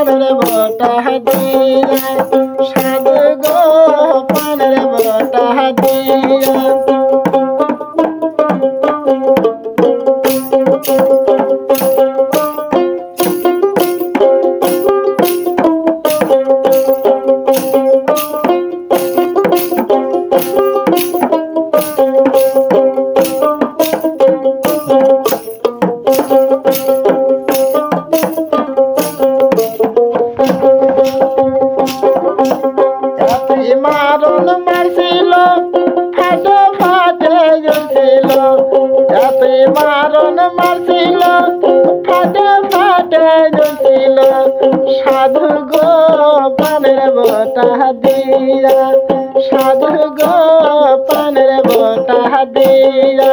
পানের বটা দিয়া সাধু গো পানের বটা দিয়া ফাটে ফাটে জ্বলছিল এতই মারণ মারছিল। ফাটে ফাটে জ্বলছিল সাধু গো পানের বটা দিয়া। সাধু গো পানের বটা দিয়া।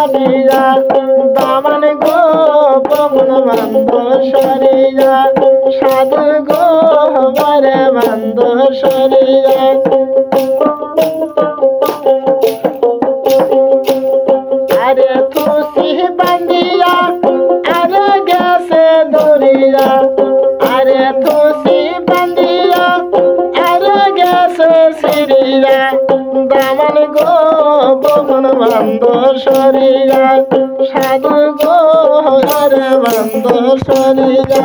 সাবিরা দামান গো পবন বন্ধ সরিয়া, সাধু গো বারে বন্ধ সরিয়া। আরে খুশি বান্দিয়া, আরে গেছে ধরিয়া আরে খুশি বান্দিয়া, আরে গেছে সিরিয়া। দামান গো বহন বন্ধ সরিয়া সাধু গো হরে বন্ধ সরিয়া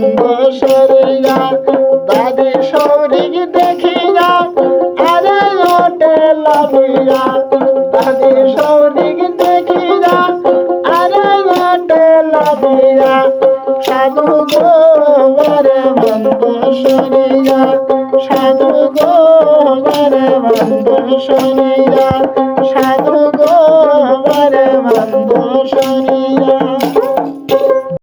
গো আরে বন্ধ সরিয়া দাদি সৌরিক দেখিয়া আরে ঘটে লাভিয়া দাদি সৌরিক দেখিয়া আরে ঘটে লাভিয়া সাধু গো বারে বন্ধ সরিয়া সাধু গো বারে বন্ধ সরিয়া সাধু গো বারে বন্ধ সরিয়া